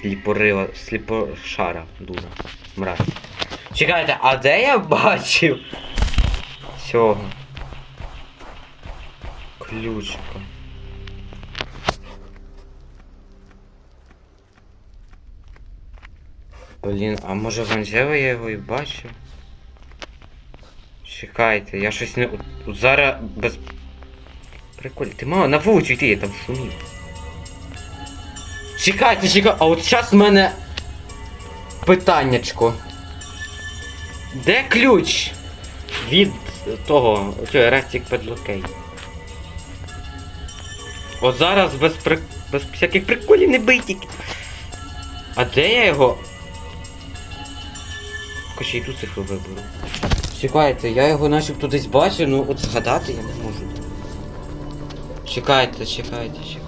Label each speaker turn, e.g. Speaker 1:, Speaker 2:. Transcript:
Speaker 1: сліпорила, сліпошара дуна. Мразь. Чекайте, а де я бачив? Цього. Ключика. Блін, а може в Анжела я його і бачив? Чекайте, я щось не. Зараз без. Прикольно. Ти мала на вулицю йти, я там шумів. Чекайте, чекайте, а от зараз в мене питаннячко. Де ключ від того, Elastic Padlock? От зараз без при... без всяких приколів не бий тільки. А де я його? Хоч і ту цифру виберу. Чекайте, я його начебто десь бачив, ну от згадати я не можу. Чекайте, чекайте, чекайте.